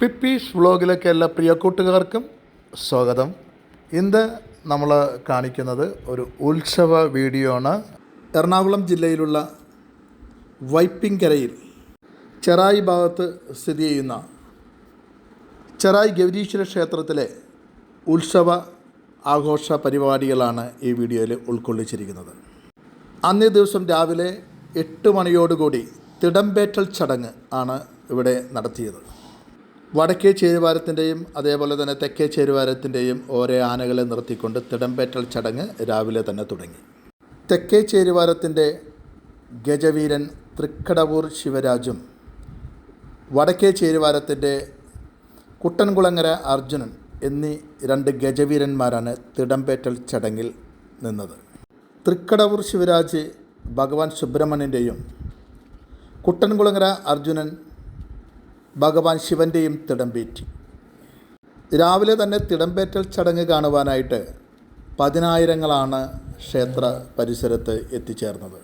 പിപ്പീസ് വ്ളോഗിലേക്ക് എല്ലാ പ്രിയ കൂട്ടുകാർക്കും സ്വാഗതം. ഇന്ന് നമ്മൾ കാണിക്കുന്നത് ഒരു ഉത്സവ വീഡിയോ ആണ് എറണാകുളം ജില്ലയിലുള്ള വൈപ്പിങ്കരയിൽ ചെറായി ഭാഗത്ത് സ്ഥിതി ചെയ്യുന്ന ചെറായി ഗൗരീശ്വര ക്ഷേത്രത്തിലെ ഉത്സവ ആഘോഷ പരിപാടികളാണ് ഈ വീഡിയോയിൽ ഉൾക്കൊള്ളിച്ചിരിക്കുന്നത്. അന്നേ ദിവസം രാവിലെ എട്ട് മണിയോടുകൂടി തിടമ്പേറ്റൽ ചടങ്ങ് ആണ് ഇവിടെ നടത്തിയത്. വടക്കേ ചേരുവാരത്തിന്റെയും അതേപോലെ തന്നെ തെക്കേ ചേരുവാരത്തിന്റെയും ഓരോ ആനകളെ നിർത്തിക്കൊണ്ട് തിടമ്പേറ്റൽ ചടങ്ങ് രാവിലെ തന്നെ തുടങ്ങി. തെക്കേ ചേരുവാരത്തിന്റെ ഗജവീരൻ തൃക്കടവൂർ ശിവരാജും വടക്കേ ചേരുവാരത്തിന്റെ കുട്ടൻകുളങ്ങര അർജുനൻ എന്നീ രണ്ട് ഗജവീരന്മാരാണ് തിടമ്പേറ്റൽ ചടങ്ങിൽ നിന്നത്. തൃക്കടവൂർ ശിവരാജ് ഭഗവാൻ സുബ്രഹ്മണ്യന്റെയും കുട്ടൻകുളങ്ങര അർജുനൻ ഭഗവാൻ ശിവന്റെയും തിടമ്പേറ്റി. രാവിലെ തന്നെ തിടമ്പേറ്റൽ ചടങ്ങ് കാണുവാനായിട്ട് പതിനായിരങ്ങളാണ് ക്ഷേത്ര പരിസരത്ത് എത്തിച്ചേർന്നത്.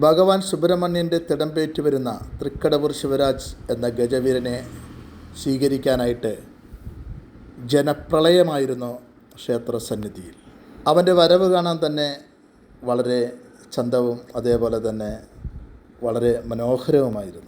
ഭഗവാൻ സുബ്രഹ്മണ്യന്റെ തിടമ്പേറ്റ് വരുന്ന തൃക്കടവൂർ ശിവരാജ് എന്ന ഗജവീരനെ സ്വീകരിക്കാനായിട്ട് ജനപ്രളയമായിരുന്നു ക്ഷേത്ര സന്നിധിയിൽ അവന്റെ വരവ് കാണാൻ തന്നെ വളരെ ചന്തവും അതേപോലെ തന്നെ വളരെ മനോഹരവുമായിരുന്നു.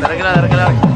இறங்கலாம் இறங்கலாம்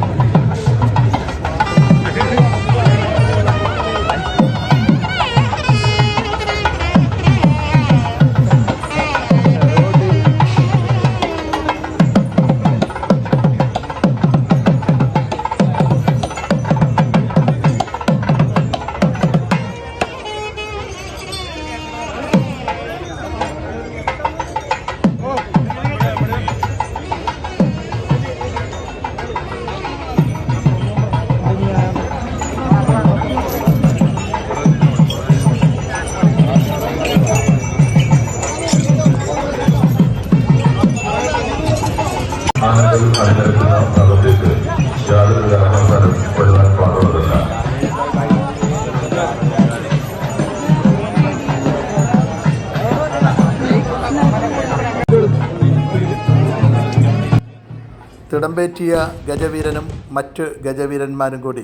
തിടമ്പേറ്റിയ ഗജവീരനും മറ്റ് ഗജവീരന്മാരും കൂടി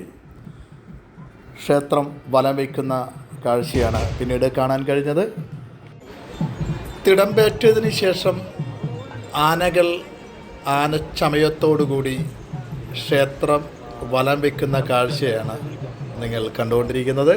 ക്ഷേത്രം വലം വയ്ക്കുന്ന കാഴ്ചയാണ് പിന്നീട് കാണാൻ കഴിഞ്ഞത്. തിടമ്പേറ്റതിന് ശേഷം ആനകൾ ആനച്ചമയത്തോടുകൂടി ക്ഷേത്രം വലം വയ്ക്കുന്ന കാഴ്ചയാണ് നിങ്ങൾ കണ്ടുകൊണ്ടിരിക്കുന്നത്.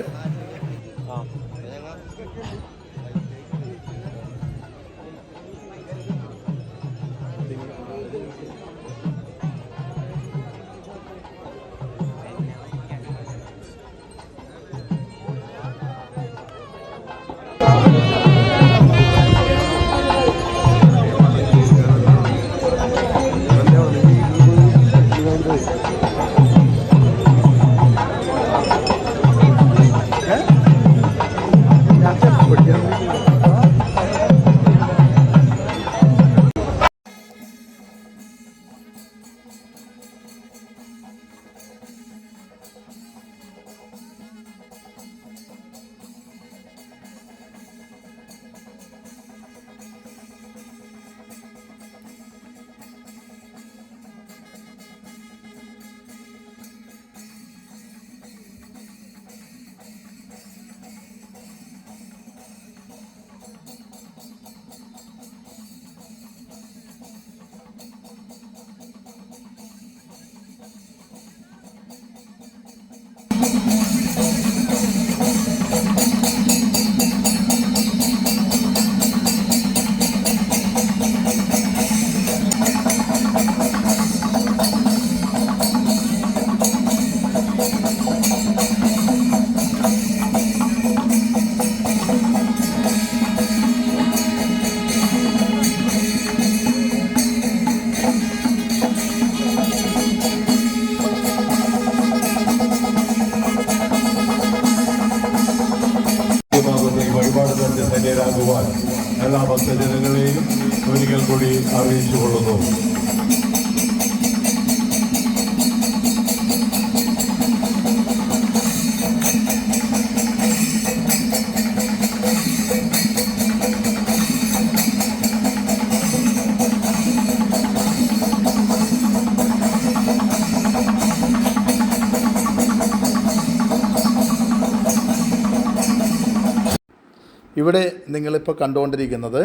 ഇവിടെ നിങ്ങളിപ്പോൾ കണ്ടുകൊണ്ടിരിക്കുന്നത്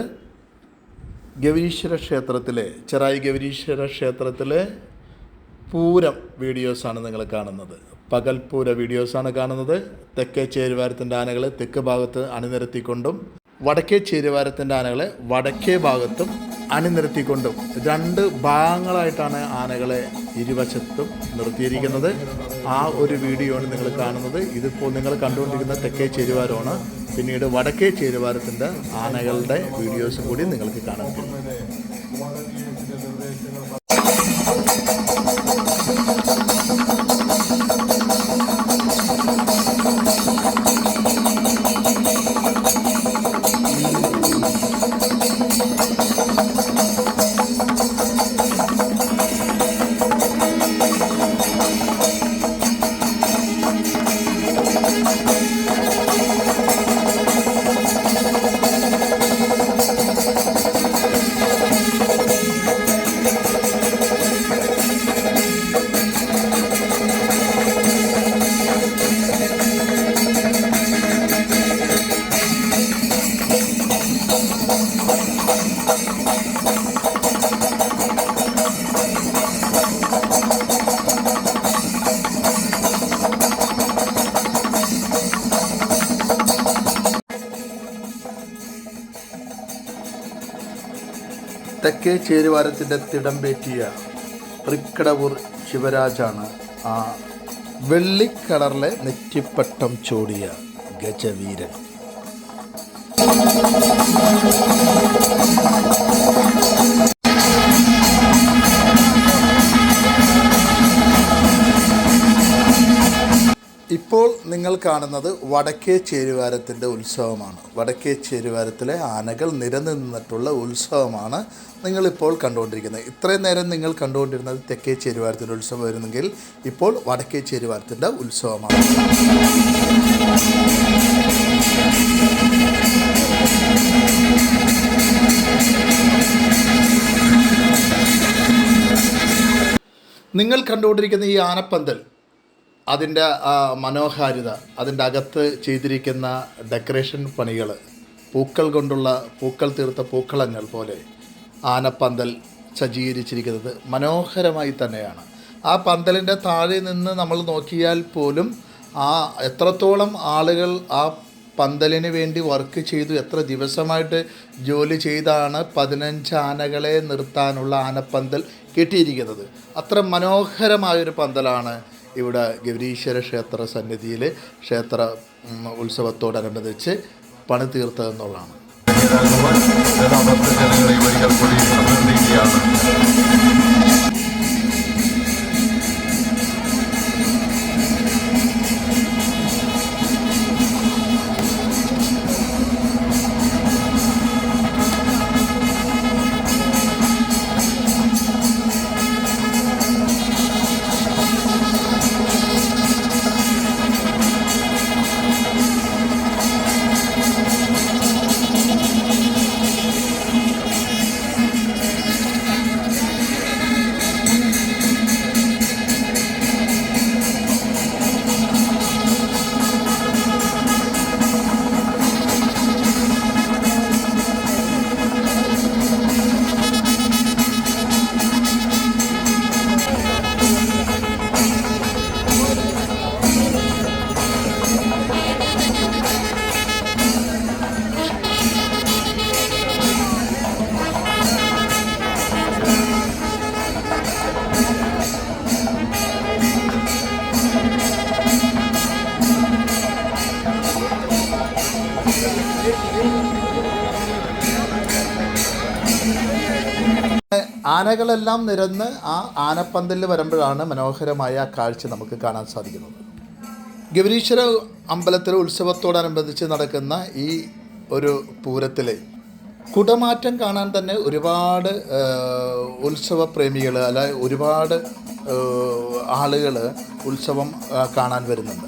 ഗവീശ്വര ക്ഷേത്രത്തിലെ ചെറായി ഗവീശ്വര ക്ഷേത്രത്തിലെ പൂരം വീഡിയോസാണ് നിങ്ങൾ കാണുന്നത്. പകൽപൂര വീഡിയോസാണ് കാണുന്നത്. തെക്കേ ചേരുവാരത്തിന്റെ ആനകളെ തെക്ക് ഭാഗത്ത് അണിനിരത്തിക്കൊണ്ടും വടക്കേ ചേരുവാരത്തിന്റെ ആനകളെ വടക്കേ ഭാഗത്തും അണിനിരത്തിക്കൊണ്ടും രണ്ട് ഭാഗങ്ങളായിട്ടാണ് ആനകളെ ഇരുവശത്തും നിർത്തിയിരിക്കുന്നത്. ആ ഒരു വീഡിയോ ആണ് നിങ്ങൾ കാണുന്നത്. ഇതിപ്പോൾ നിങ്ങൾ കണ്ടുകൊണ്ടിരിക്കുന്ന തെക്കേ ചേരുവാരമാണ് പിന്നീട് വടക്കേ ചേരുവാരത്തിന്റെ ആനകളുടെ വീഡിയോസും കൂടി നിങ്ങൾക്ക് കാണാൻ തെക്കേ ചേരുവാരത്തിന്റെ തിടമ്പേറ്റിയ തൃക്കടവൂർ ശിവരാജാണ് ആ വെള്ളിക്കളറിലെ നെറ്റിപ്പട്ടം ചൂടിയ ഗജവീരൻ. ഇപ്പോൾ നിങ്ങൾ കാണുന്നത് വടക്കേ ചേരുവാരത്തിന്റെ ഉത്സവമാണ്. വടക്കേ ചേരുവാരത്തിലെ ആനകൾ നിരനിന്നിട്ടുള്ള ഉത്സവമാണ് നിങ്ങളിപ്പോൾ കണ്ടുകൊണ്ടിരിക്കുന്നത്. ഇത്രയും നേരം നിങ്ങൾ കണ്ടുകൊണ്ടിരുന്നത് തെക്കേ ചേരുവാരത്തിന്റെ ഉത്സവമായിരുന്നെങ്കിൽ ഇപ്പോൾ വടക്കേ ചേരുവാരത്തിന്റെ ഉത്സവമാണ്. നിങ്ങൾ കണ്ടുകൊണ്ടിരിക്കുന്ന ഈ ആനപ്പന്തൽ അതിന്റെ മനോഹാരിത അതിന്റെ അകത്ത് ചെയ്തിരിക്കുന്ന ഡെക്കറേഷൻ പണികൾ പൂക്കൾ കൊണ്ടുള്ള പൂക്കൾ തീർത്ത പൂക്കളങ്ങൾ പോലെ ആനപ്പന്തൽ സജ്ജീകരിച്ചിരിക്കുന്നത് മനോഹരമായി തന്നെയാണ്. ആ പന്തലിന്റെ താഴെ നിന്ന് നമ്മൾ നോക്കിയാൽ പോലും ആ എത്രത്തോളം ആളുകൾ ആ പന്തലിന് വേണ്ടി വർക്ക് ചെയ്തു എത്ര ദിവസമായിട്ട് ജോലി ചെയ്താണ് പതിനഞ്ച് ആനകളെ നിർത്താനുള്ള ആനപ്പന്തൽ കിട്ടിയിരിക്കുന്നത്. അത്ര മനോഹരമായൊരു പന്തലാണ് ഇവിടെ ഗൗരീശ്വര ക്ഷേത്ര സന്നിധിയിൽ ക്ഷേത്ര ഉത്സവത്തോടനുബന്ധിച്ച് പണി തീർത്തതെന്നുള്ളതാണ് ധന്യരാകുവാൻ ജനങ്ങളെ ഒരിക്കൽ കൂടി അഭ്യർത്ഥിക്കുകയാണ് ആനകളെല്ലാം നിരന്ന് ആ ആനപ്പന്തലിൽ വരുമ്പോഴാണ് മനോഹരമായ കാഴ്ച നമുക്ക് കാണാൻ സാധിക്കുന്നത്. ഗൗരീശ്വര അമ്പലത്തിലെ ഉത്സവത്തോടനുബന്ധിച്ച് നടക്കുന്ന ഈ ഒരു പൂരത്തിലെ കുടമാറ്റം കാണാൻ തന്നെ ഒരുപാട് ഉത്സവ പ്രേമികൾ അല്ല ഒരുപാട് ആളുകൾ ഉത്സവം കാണാൻ വരുന്നുണ്ട്.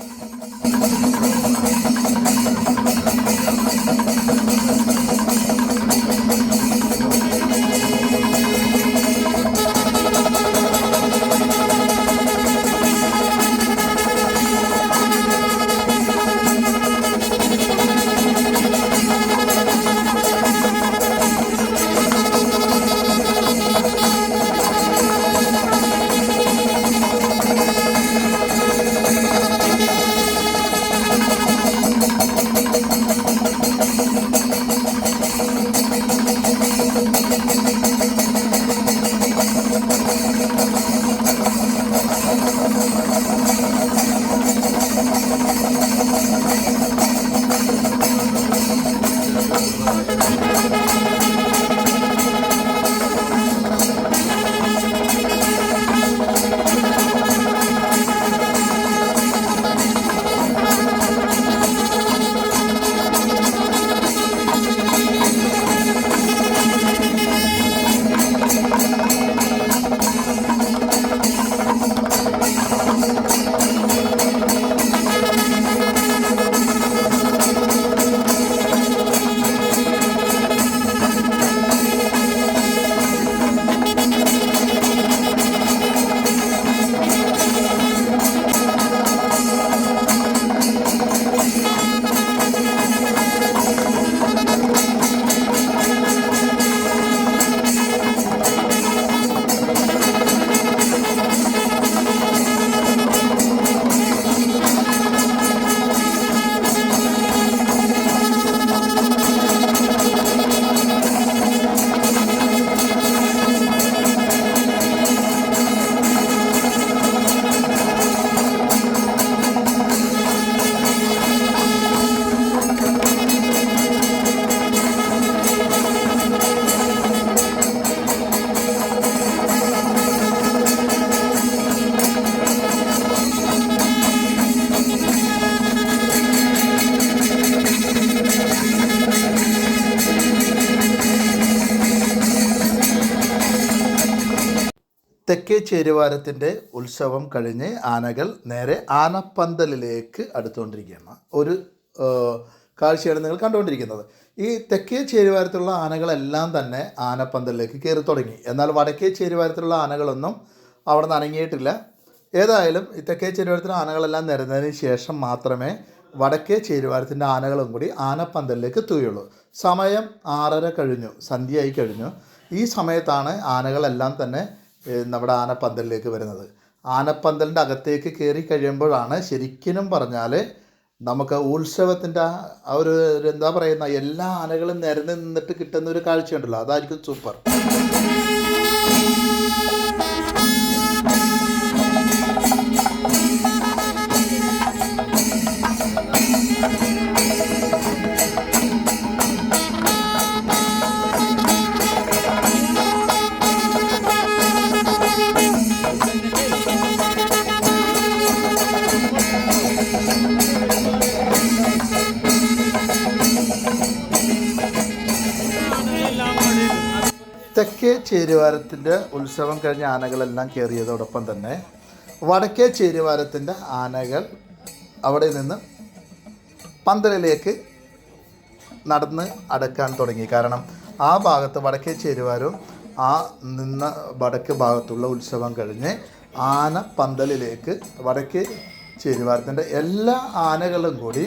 ചേരുവാരത്തിന്റെ ഉത്സവം കഴിഞ്ഞ് ആനകൾ നേരെ ആനപ്പന്തലിലേക്ക് അടുത്തുകൊണ്ടിരിക്കുകയാണ്. ഒരു കാഴ്ചയാണ് നിങ്ങൾ കണ്ടുകൊണ്ടിരിക്കുന്നത്. ഈ തെക്കേ ചേരുവാരത്തിലുള്ള ആനകളെല്ലാം തന്നെ ആനപ്പന്തലിലേക്ക് കയറി തുടങ്ങി. എന്നാൽ വടക്കേ ചേരുവാരത്തിലുള്ള ആനകളൊന്നും അവിടെ നിന്ന് അനങ്ങിയിട്ടില്ല. ഏതായാലും ഈ തെക്കേ ചേരുവാരത്തിലെ ആനകളെല്ലാം നിരന്നതിന് ശേഷം മാത്രമേ വടക്കേ ചേരുവാരത്തിന്റെ ആനകളും കൂടി ആനപ്പന്തലിലേക്ക് എത്തുകയുള്ളൂ. സമയം ആറര കഴിഞ്ഞു സന്ധ്യയായി കഴിഞ്ഞു. ഈ സമയത്താണ് ആനകളെല്ലാം തന്നെ നമ്മുടെ ആനപ്പന്തലിലേക്ക് വരുന്നത്. ആനപ്പന്തലിന്റെ അകത്തേക്ക് കയറി കഴിയുമ്പോഴാണ് ശരിക്കും പറഞ്ഞാൽ നമുക്ക് ഉത്സവത്തിന്റെ ആ ഒരു എന്താ പറയുന്ന എല്ലാ ആനകളും നിരന്ന് നിന്നിട്ട് കിട്ടുന്ന ഒരു കാഴ്ചയുണ്ടല്ലോ. അതായിരിക്കും സൂപ്പർ. ചേരുവാരത്തിന്റെ ഉത്സവം കഴിഞ്ഞ ആനകളെല്ലാം കയറിയതോടൊപ്പം തന്നെ വടക്കേ ചേരുവാരത്തിന്റെ ആനകൾ അവിടെ നിന്ന് പന്തലിലേക്ക് നടന്ന് അടക്കാൻ തുടങ്ങി. കാരണം ആ ഭാഗത്ത് വടക്കേ ചേരുവാരും ആ നിന്ന വടക്ക് ഭാഗത്തുള്ള ഉത്സവം കഴിഞ്ഞ് ആന പന്തലിലേക്ക് വടക്കേ ചേരുവാരത്തിന്റെ എല്ലാ ആനകളും കൂടി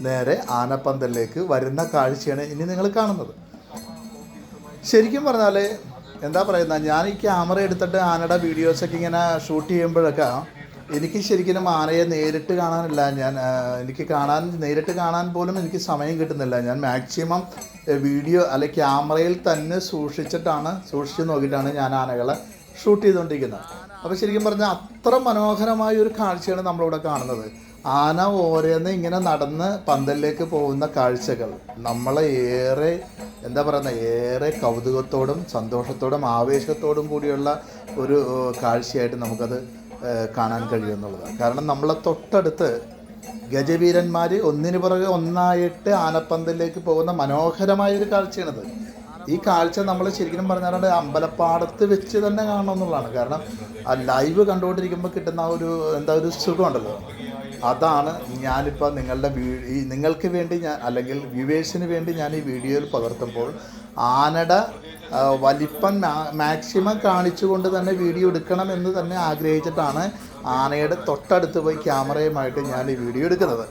നേരെ ആനപ്പന്തലിലേക്ക് വരുന്ന കാഴ്ചയാണ് ഇനി നിങ്ങൾ കാണുന്നത്. ശരിക്കും പറഞ്ഞാൽ എന്താ പറയുന്നത് ഞാൻ ഈ ക്യാമറ എടുത്തിട്ട് ആനയുടെ വീഡിയോസൊക്കെ ഇങ്ങനെ ഷൂട്ട് ചെയ്യുമ്പോഴൊക്കെ എനിക്ക് ശരിക്കും ആനയെ നേരിട്ട് കാണാനില്ല. ഞാൻ എനിക്ക് കാണാൻ നേരിട്ട് കാണാൻ പോലും എനിക്ക് സമയം കിട്ടുന്നില്ല. ഞാൻ മാക്സിമം വീഡിയോ അല്ലെ ക്യാമറയിൽ തന്നെ സൂക്ഷിച്ചിട്ടാണ് സൂക്ഷിച്ച് നോക്കിയിട്ടാണ് ഞാൻ ആനകളെ ഷൂട്ട് ചെയ്തുകൊണ്ടിരിക്കുന്നത് അപ്പോൾ ശരിക്കും പറഞ്ഞാൽ അത്ര മനോഹരമായ ഒരു കാഴ്ചയാണ് നമ്മളിവിടെ കാണുന്നത്. ആന ഓരോന്ന് ഇങ്ങനെ നടന്ന് പന്തലിലേക്ക് പോകുന്ന കാഴ്ചകൾ. നമ്മളെ ഏറെ എന്താ പറയുന്ന ഏറെ കൗതുകത്തോടും സന്തോഷത്തോടും ആവേശത്തോടും കൂടിയുള്ള ഒരു കാഴ്ചയായിട്ട് നമുക്കത് കാണാൻ കഴിയുമെന്നുള്ളതാണ് കാരണം നമ്മളെ തൊട്ടടുത്ത് ഗജവീരന്മാർ ഒന്നിനു പുറകെ ഒന്നായിട്ട് ആനപ്പന്തലിലേക്ക് പോകുന്ന മനോഹരമായൊരു കാഴ്ചയാണിത്. ഈ കാഴ്ച നമ്മൾ ശരിക്കും പറഞ്ഞാൽ അമ്പലപ്പാടത്ത് വെച്ച് തന്നെ കാണണം എന്നുള്ളതാണ്. കാരണം ആ ലൈവ് കണ്ടുകൊണ്ടിരിക്കുമ്പോൾ കിട്ടുന്ന ആ ഒരു എന്താ ഒരു സുഖമുണ്ടല്ലോ. അതാണ് ഞാനിപ്പോൾ നിങ്ങളുടെ ഈ നിങ്ങൾക്ക് വേണ്ടി ഞാൻ അല്ലെങ്കിൽ വ്യൂവേഴ്സിന് വേണ്ടി ഞാൻ ഈ വീഡിയോയിൽ പകർത്തുമ്പോൾ ആനയുടെ വലിപ്പം മാക്സിമം കാണിച്ചുകൊണ്ട് തന്നെ വീഡിയോ എടുക്കണം എന്ന് തന്നെ ആഗ്രഹിച്ചിട്ടാണ് ആനയുടെ തൊട്ടടുത്ത് പോയി ക്യാമറയുമായിട്ട് ഞാൻ ഈ വീഡിയോ എടുക്കുന്നത്.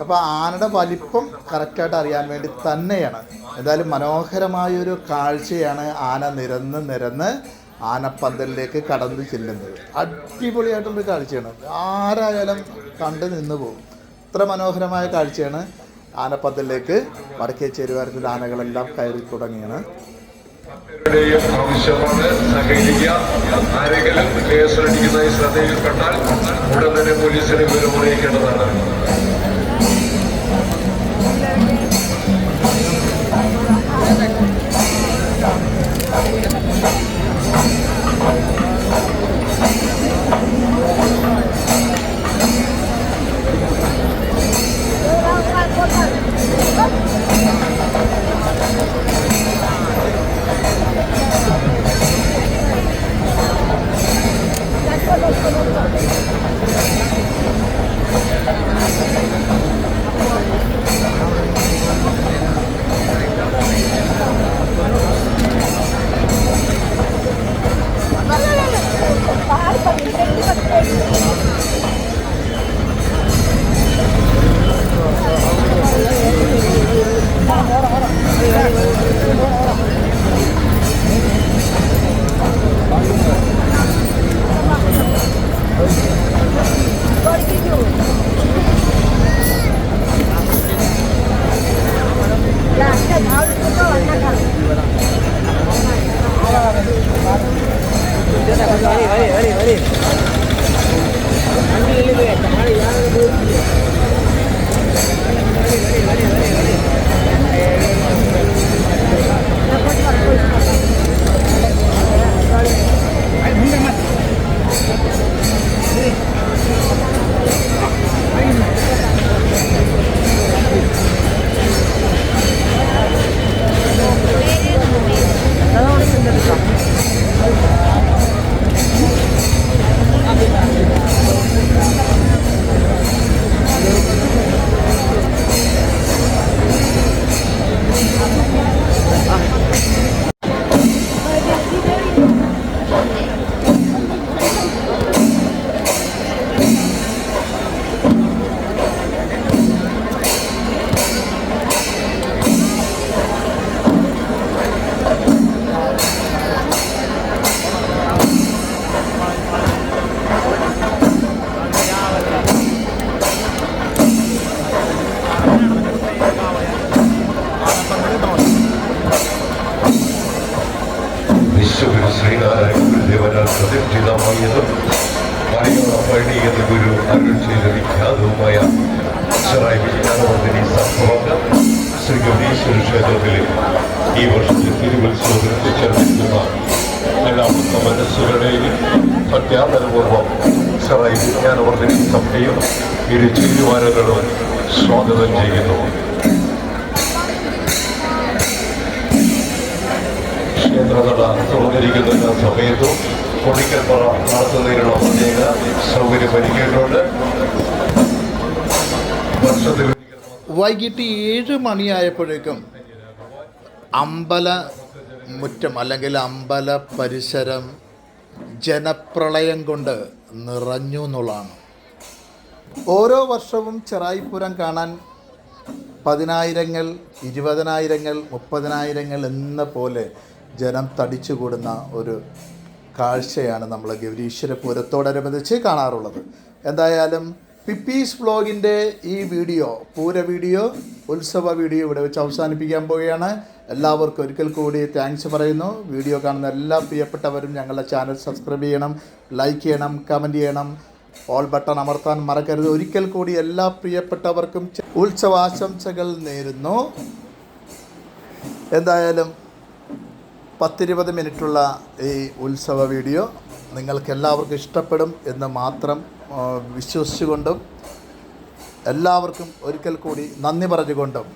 അപ്പോൾ ആനയുടെ വലിപ്പം കറക്റ്റായിട്ട് അറിയാൻ വേണ്ടി തന്നെയാണ്. എന്തായാലും മനോഹരമായൊരു കാഴ്ചയാണ് ആന നിരന്ന് നിരന്ന് ആനപ്പന്തലിലേക്ക് കടന്നു ചെല്ലുന്നത്. അടിപൊളിയായിട്ടുള്ളൊരു കാഴ്ചയാണ്. ആരായാലും കണ്ടു നിന്ന് പോകും. ഇത്ര മനോഹരമായ കാഴ്ചയാണ് ആനപ്പന്തലിലേക്ക് വടക്കേ ചേരുവാരത്തിൽ ആനകളെല്ലാം കയറി തുടങ്ങിയാണ് യും ആവശ്യമാണ് സഹകരിക്കുക. ആരെങ്കിലും കേസെടുക്കുന്നതായി ശ്രദ്ധയിൽപ്പെട്ടാൽ ഉടൻ തന്നെ പോലീസിനെ വിവരം അറിയിക്കേണ്ടതാണ് സഭയും ഇരു ചേരുവാനുകളും സ്വാഗതം ചെയ്യുന്നു. ക്ഷേത്രനട തുറന്നിരിക്കുന്ന സമയത്തും കൊടിക്കൽപ്പറ നടത്തുന്നതിനുള്ള പ്രത്യേക സൗകര്യം ഒരുക്കിയിട്ടുണ്ട്. വർഷത്തിൽ വൈകിട്ട് ഏഴ് മണിയായപ്പോഴേക്കും അമ്പല മുറ്റം അല്ലെങ്കിൽ അമ്പല പരിസരം ജനപ്രളയം കൊണ്ട് നിറഞ്ഞു എന്നുള്ളതാണ്. ഓരോ വർഷവും ചെറായിപ്പുരം കാണാൻ പതിനായിരങ്ങൾ ഇരുപതിനായിരങ്ങൾ മുപ്പതിനായിരങ്ങൾ എന്ന പോലെ ജനം തടിച്ചുകൂടുന്ന ഒരു കാഴ്ചയാണ് നമ്മൾ ഗൗരീശ്വര പൂരത്തോടനുബന്ധിച്ച് കാണാറുള്ളത്. എന്തായാലും പിപ്പീസ് വ്ളോഗിന്റെ ഈ വീഡിയോ പൂര വീഡിയോ ഉത്സവ വീഡിയോ ഇവിടെ വെച്ച് അവസാനിപ്പിക്കാൻ പോവുകയാണ്. എല്ലാവർക്കും ഒരിക്കൽ കൂടി താങ്ക്സ് പറയുന്നു. വീഡിയോ കാണുന്ന എല്ലാ പ്രിയപ്പെട്ടവരും ഞങ്ങളുടെ ചാനൽ സബ്സ്ക്രൈബ് ചെയ്യണം ലൈക്ക് ചെയ്യണം കമന്റ് ചെയ്യണം. ഓൾ ബട്ടൺ അമർത്താൻ മറക്കരുത്. ഒരിക്കൽ കൂടി എല്ലാ പ്രിയപ്പെട്ടവർക്കും ഉത്സവാശംസകൾ നേരുന്നു. എന്തായാലും പത്തിരുപത് മിനിറ്റുള്ള ഈ ഉത്സവ വീഡിയോ നിങ്ങൾക്ക് എല്ലാവർക്കും ഇഷ്ടപ്പെടും എന്ന് മാത്രം വിശ്വസിച്ചുകൊണ്ടും എല്ലാവർക്കും ഒരിക്കൽ കൂടി നന്ദി പറഞ്ഞുകൊണ്ടും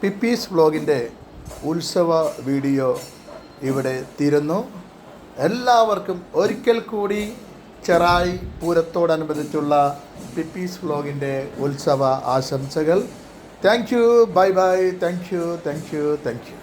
പിപ്പീസ് വ്ലോഗിന്റെ ഉത്സവ വീഡിയോ ഇവിടെ തീരുന്നു. എല്ലാവർക്കും ഒരിക്കൽ കൂടി ചെറായി പൂരത്തോടനുബന്ധിച്ചുള്ള പിപ്പീസ് വ്ലോഗിന്റെ ഉത്സവ ആശംസകൾ. Thank you bye bye thank you thank you thank you